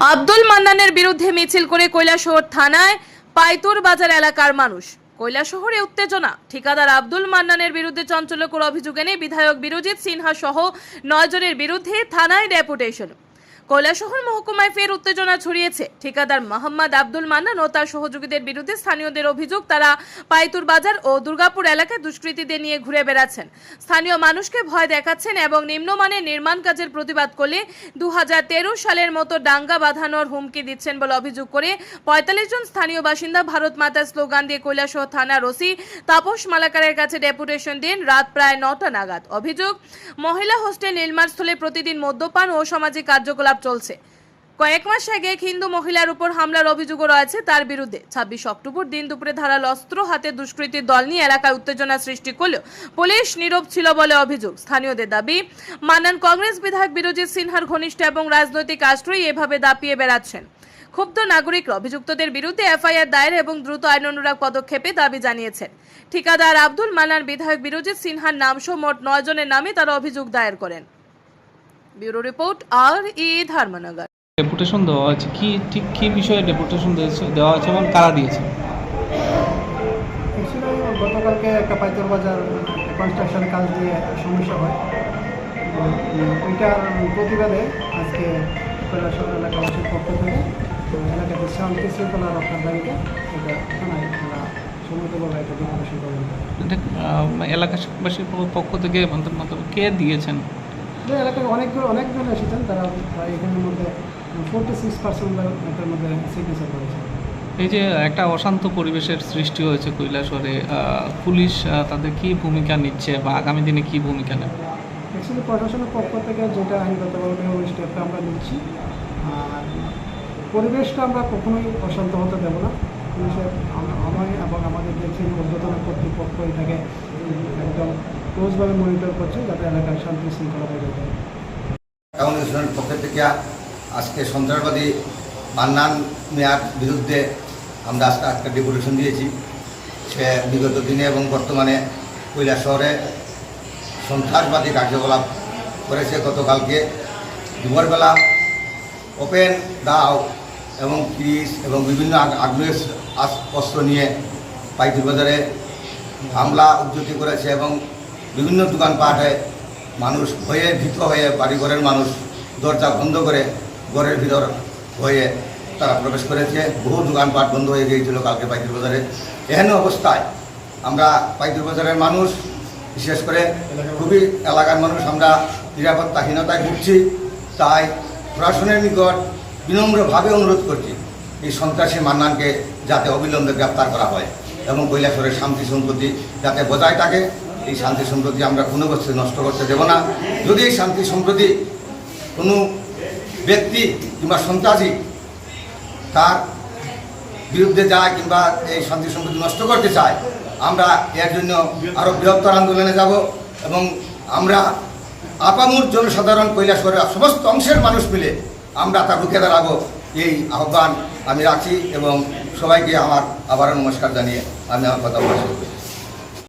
আব্দুল মান্নানের বিরুদ্ধে মিছিল করে কৈলাসহর থানায় পাইতুর বাজার এলাকার মানুষ। কৈলাসহরে উত্তেজনা। ঠিকাদার আব্দুল মান্নানের বিরুদ্ধে চঞ্চলকর অভিযোগ এনে বিধায়ক বিরজিৎ সিনহা সহ নয় জনের বিরুদ্ধে থানায় ডেপুটেশন। কৈলাসহর মহকুমায় ফের উত্তেজনা ছড়িয়েছে। ঠিকাদার মোহাম্মদ আব্দুল মান্নান ও তার সহযোগীদের বিরুদ্ধে স্থানীয়দের অভিযোগ, তারা পাইতুর বাজার ও দুর্গাপুর এলাকায় দুষ্কৃতীদের নিয়ে ঘুরে বেড়াচ্ছেন। স্থানীয় মানুষকে ভয় দেখাচ্ছেন এবং নিম্নমানের নির্মাণ কাজের প্রতিবাদ করলে দু হাজার তেরো সালের মতো ডাঙ্গা বাঁধানোর হুমকি দিচ্ছেন বলে অভিযোগ করে পঁয়তাল্লিশ জন স্থানীয় বাসিন্দা ভারত মাতার স্লোগান দিয়ে কৈলাসহর থানার ওসি তাপস মালাকারের কাছে ডেপুটেশন দিন রাত প্রায় নটা নাগাদ। অভিযোগ, মহিলা হোস্টেল নির্মাণস্থলে প্রতিদিন মদ্যপান ও সামাজিক কার্যকলাপ চলছে। কয়েক মাস আগে এক হিন্দু মহিলার উপর হামলার অভিযোগও রয়েছে, তার বিরুদ্ধে। ছাব্বিশ অক্টোবর দিন দুপুরে ধারাল অস্ত্র হাতে দুষ্কৃতীর দল নিয়ে এলাকায় উত্তেজনা সৃষ্টি করলেও পুলিশ নীরব ছিল বলে অভিযোগ। স্থানীয়দের দাবি মান্নান কংগ্রেস বিধায়ক বিরজিৎ সিনহার ঘনিষ্ঠ এবং রাজনৈতিক আশ্রয়ী এভাবে দাপিয়ে বেড়াচ্ছেন। ক্ষুব্ধ নাগরিকরা অভিযুক্তদের বিরুদ্ধে এফআইআর দায়ের এবং দ্রুত আইন অনুরাগ পদক্ষেপে দাবি জানিয়েছেন। ঠিকাদার আব্দুল মান্নান বিধায়ক বিরজিৎ সিনহার নামসহ মোট নয় জনের নামে তারা অভিযোগ দায়ের করেন। ব্যুরো রিপোর্ট আর ই ধর্মনগর। ডেপুটেশন দেওয়া আছে কি ঠিক কি বিষয়ে ডেপুটেশন দেওয়া আছে এবং কারা দিয়েছে? গতকালকে একটা পাইতর বাজার কনস্ট্রাকশন কাজ দিয়ে সমস্যা হয়। ওইটার প্রতিবাদে আজকে কৈলাসর এলাকাবাসীর পক্ষ থেকে এলাকাতে শান্তি শৃঙ্খলা রক্ষার দাবিতে এটা থানায় আমরা সমুদ্রভাবে একটা ডেপুটেশন করে এটা, এলাকাবাসীর পক্ষ থেকে মন্তব্য কে দিয়েছেন? যে এলাকায় অনেকগুলো অনেকজন এসেছেন তারা প্রায় এখানের মধ্যে ফোর্টি সিক্স পার্সেন্ট এটার মধ্যে সিগনেচার করেছে। এই যে একটা অশান্ত পরিবেশের সৃষ্টি হয়েছে কৈলাসরে পুলিশ তাদের কি ভূমিকা নিচ্ছে বা আগামী দিনে কি ভূমিকা নেবে? অ্যাকচুয়ালি প্রশাসনের পক্ষ থেকে যেটা আইনগতভাবে ওই স্টেপটা আমরা নিচ্ছি। আর পরিবেশটা আমরা কখনোই অশান্ত হতে দেবো না। পুলিশের আম- এবং আমাদের সিভিল ঊর্ধ্বতন কর্তৃপক্ষ এটাকে একদম ক্লোজভাবে মনিটর করছে যাতে এলাকার শান্তি শৃঙ্খলা বজায় থাকে। পক্ষ থেকে আজকে সন্ত্রাসবাদী মান্নান মিয়ার বিরুদ্ধে আমরা আজকে আজকে ডেপুটেশন দিয়েছি। সে বিগত দিনে এবং বর্তমানে কৈলা শহরে সন্ত্রাসবাদী কার্যকলাপ করেছে। গতকালকে দুপুরবেলা ওপেন দাও এবং ফ্রিজ এবং বিভিন্ন আগ- আগ্নেয় অস্ত্র নিয়ে পাইতুর বাজারে হামলা উদ্যতি করেছে এবং বিভিন্ন দোকানপাটে মানুষ হয়ে, ভীত হয়ে বাড়িঘরের মানুষ দরজা বন্ধ করে ঘরের ভিতর হয়ে তারা প্রবেশ করেছে। বহু দোকানপাট বন্ধ হয়ে গিয়েছিল কালকে পাইতুর বাজারে। এহেন অবস্থায় আমরা পাইতুর বাজারের মানুষ, বিশেষ করে খুবই এলাকার মানুষ, আমরা নিরাপত্তাহীনতায় ভুগছি। তাই প্রশাসনের নিকট বিনম্রভাবে অনুরোধ করছি, এই সন্ত্রাসী মান্নানকে যাতে অবিলম্বে গ্রেপ্তার করা হয় এবং কৈলাসরের শান্তি সম্পত্তি যাতে বজায় থাকে। এই শান্তি সম্প্রতি আমরা কোনো বস্তু নষ্ট করতে দেব না। যদি এই শান্তি সম্প্রতি কোনো ব্যক্তি কিংবা সন্ত্রাসী তার বিরুদ্ধে যায় কিংবা এই শান্তি সম্প্রতি নষ্ট করতে চায়, আমরা এর জন্য আরও বৃহত্তর আন্দোলনে যাব এবং আমরা আপামুর জনসাধারণ কৈলাসরের সমস্ত অংশের মানুষ মিলে আমরা তা রুখে দাঁড়াবো। এই আহ্বান আমি রাখছি এবং সবাইকে আমার আবারও নমস্কার জানিয়ে আমি আমার কথা বলছি।